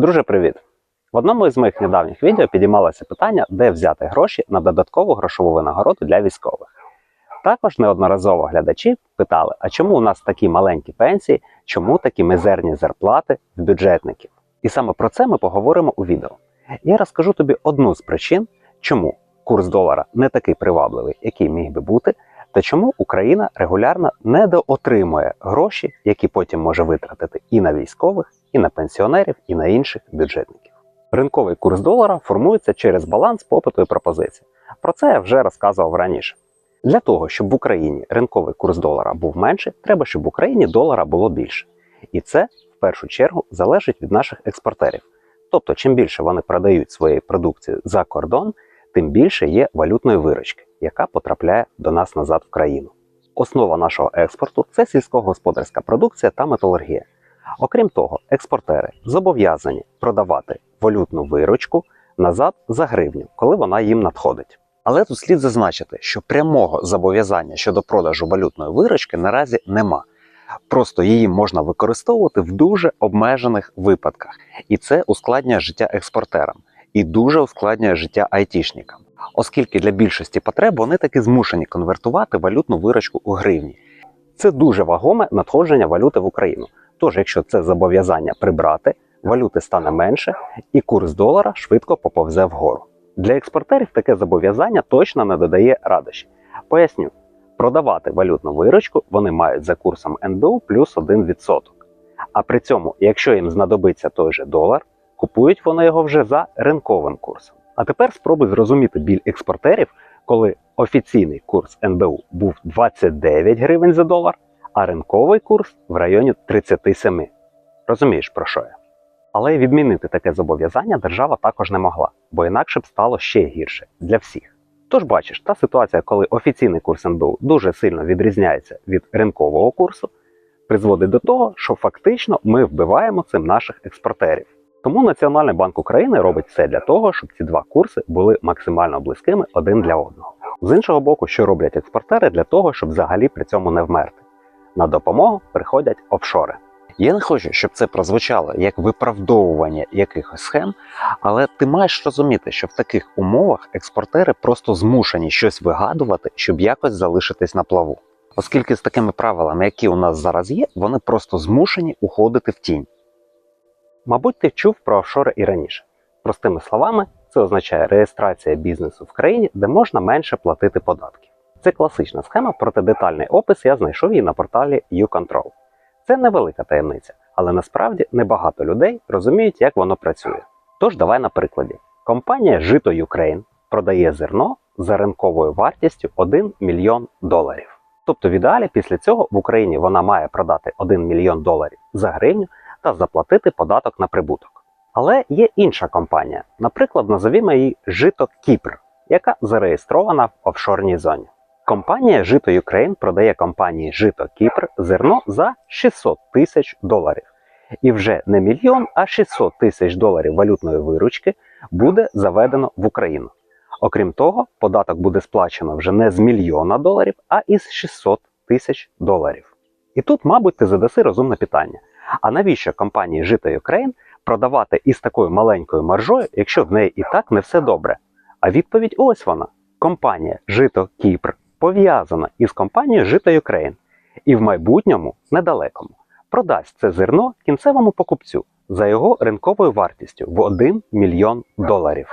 Друже, привіт! В одному із моїх недавніх відео підіймалося питання, де взяти гроші на додаткову грошову винагороду для військових. Також неодноразово глядачі питали, а чому у нас такі маленькі пенсії, чому такі мизерні зарплати в бюджетників? І саме про це ми поговоримо у відео. Я розкажу тобі одну з причин, чому курс долара не такий привабливий, який міг би бути, та чому Україна регулярно недоотримує гроші, які потім може витратити і на військових, і на пенсіонерів, і на інших бюджетників. Ринковий курс долара формується через баланс попиту і пропозиції. Про це я вже розказував раніше. Для того, щоб в Україні ринковий курс долара був менший, треба, щоб в Україні долара було більше. І це в першу чергу залежить від наших експортерів. Тобто, чим більше вони продають своєї продукції за кордон, тим більше є валютної виручки, яка потрапляє до нас назад в країну. Основа нашого експорту це сільськогосподарська продукція та металургія. Окрім того, експортери зобов'язані продавати валютну виручку назад за гривню, коли вона їм надходить. Але тут слід зазначити, що прямого зобов'язання щодо продажу валютної виручки наразі нема. Просто її можна використовувати в дуже обмежених випадках, і це ускладнює життя експортерам і дуже ускладнює життя айтішникам, оскільки для більшості потреб вони таки змушені конвертувати валютну виручку у гривні. Це дуже вагоме надходження валюти в Україну. Тож, якщо це зобов'язання прибрати, валюти стане менше, і курс долара швидко поповзе вгору. Для експортерів таке зобов'язання точно не додає радощі. Поясню, продавати валютну виручку вони мають за курсом НБУ плюс 1%. А при цьому, якщо їм знадобиться той же долар, купують вони його вже за ринковим курсом. А тепер спробуй зрозуміти біль експортерів, коли офіційний курс НБУ був 29 гривень за долар, а ринковий курс в районі 37. Розумієш про що я? Але відмінити таке зобов'язання держава також не могла, бо інакше б стало ще гірше для всіх. Тож бачиш, та ситуація, коли офіційний курс НБУ дуже сильно відрізняється від ринкового курсу, призводить до того, що фактично ми вбиваємо цим наших експортерів. Тому Національний банк України робить все для того, щоб ці два курси були максимально близькими один для одного. З іншого боку, що роблять експортери для того, щоб взагалі при цьому не вмерти. На допомогу приходять офшори. Я не хочу, щоб це прозвучало як виправдовування якихось схем, але ти маєш розуміти, що в таких умовах експортери просто змушені щось вигадувати, щоб якось залишитись на плаву. Оскільки з такими правилами, які у нас зараз є, вони просто змушені уходити в тінь. Мабуть, ти чув про офшори і раніше. Простими словами, це означає реєстрація бізнесу в країні, де можна менше платити податки. Це класична схема, проте детальний опис я знайшов її на порталі YouControl. Це невелика таємниця, але насправді небагато людей розуміють, як воно працює. Тож давай на прикладі. Компанія Жито Ukraine продає зерно за ринковою вартістю 1 мільйон доларів. Тобто, в ідеалі після цього в Україні вона має продати 1 мільйон доларів за гривню та заплатити податок на прибуток. Але є інша компанія, наприклад, назовімо її Жито Кіпр, яка зареєстрована в офшорній зоні. Компанія Жито Ukraine продає компанії Жито Кіпр зерно за 600 тисяч доларів. І вже не мільйон, а 600 тисяч доларів валютної виручки буде заведено в Україну. Окрім того, податок буде сплачено вже не з мільйона доларів, а із 600 тисяч доларів. І тут, мабуть, ти задаси розумне питання: а навіщо компанії Жито Ukraine продавати із такою маленькою маржою, якщо в неї і так не все добре? А відповідь ось вона: компанія Жито Кіпр пов'язана із компанією Жито Ukraine і в майбутньому недалекому продасть це зерно кінцевому покупцю за його ринковою вартістю в 1 мільйон доларів.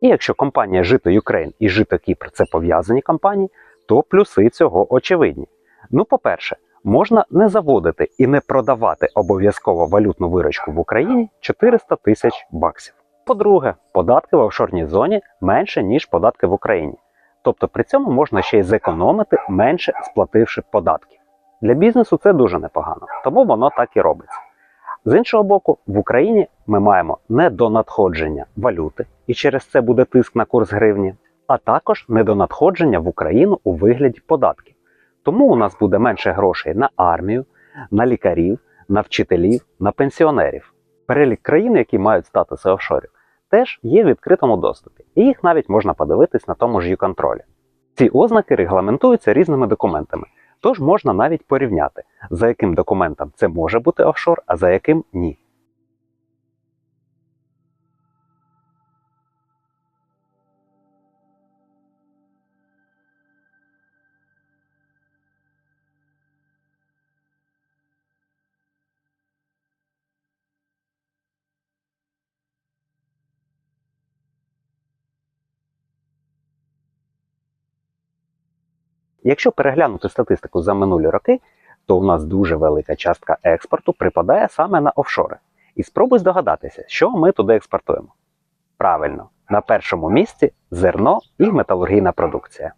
І якщо компанія Жито Ukraine і Жито Кіпр це пов'язані компанії, то плюси цього очевидні. Ну, по-перше, можна не заводити і не продавати обов'язково валютну виручку в Україні 400 тисяч баксів. По-друге, податки в офшорній зоні менше, ніж податки в Україні. Тобто при цьому можна ще й зекономити менше сплативши податків. Для бізнесу це дуже непогано, тому воно так і робиться. З іншого боку, в Україні ми маємо недонадходження валюти, і через це буде тиск на курс гривні, а також недонадходження в Україну у вигляді податків. Тому у нас буде менше грошей на армію, на лікарів, на вчителів, на пенсіонерів. Перелік країн, які мають статуси офшорів, теж є в відкритому доступі, і їх навіть можна подивитись на тому ж юконтролі. Ці ознаки регламентуються різними документами, тож можна навіть порівняти, за яким документом це може бути офшор, а за яким ні. Якщо переглянути статистику за минулі роки, то у нас дуже велика частка експорту припадає саме на офшори. І спробуй здогадатися, що ми туди експортуємо. Правильно, на першому місці зерно і металургійна продукція.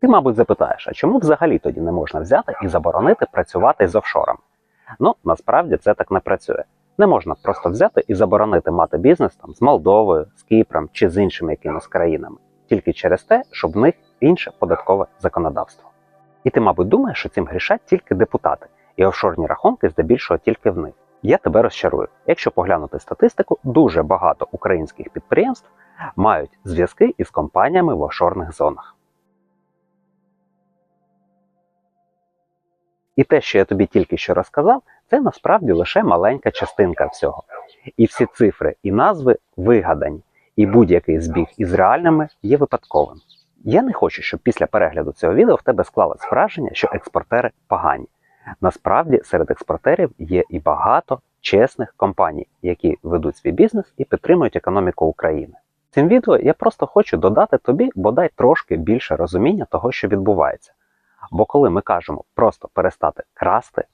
Ти, мабуть, запитаєш, а чому взагалі тоді не можна взяти і заборонити працювати з офшором? Ну, насправді це так не працює. Не можна просто взяти і заборонити мати бізнес там з Молдовою, з Кіпром чи з іншими якимись країнами, тільки через те, щоб в них інше податкове законодавство. І ти, мабуть, думаєш, що цим грішать тільки депутати, і офшорні рахунки здебільшого тільки в них. Я тебе розчарую. Якщо поглянути статистику, дуже багато українських підприємств мають зв'язки із компаніями в офшорних зонах. І те, що я тобі тільки що розказав, це насправді лише маленька частинка всього. І всі цифри і назви вигадані, і будь-який збіг із реальними є випадковим. Я не хочу, щоб після перегляду цього відео в тебе склалось враження, що експортери погані. Насправді серед експортерів є і багато чесних компаній, які ведуть свій бізнес і підтримують економіку України. Цим відео я просто хочу додати тобі бодай трошки більше розуміння того, що відбувається. Бо коли ми кажемо просто перестати красти,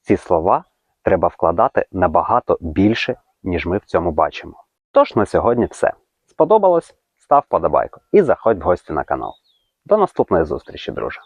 ці слова треба вкладати набагато більше, ніж ми в цьому бачимо. Тож на сьогодні все. Сподобалось? Став подобайку і заходь в гості на канал. До наступної зустрічі, друже!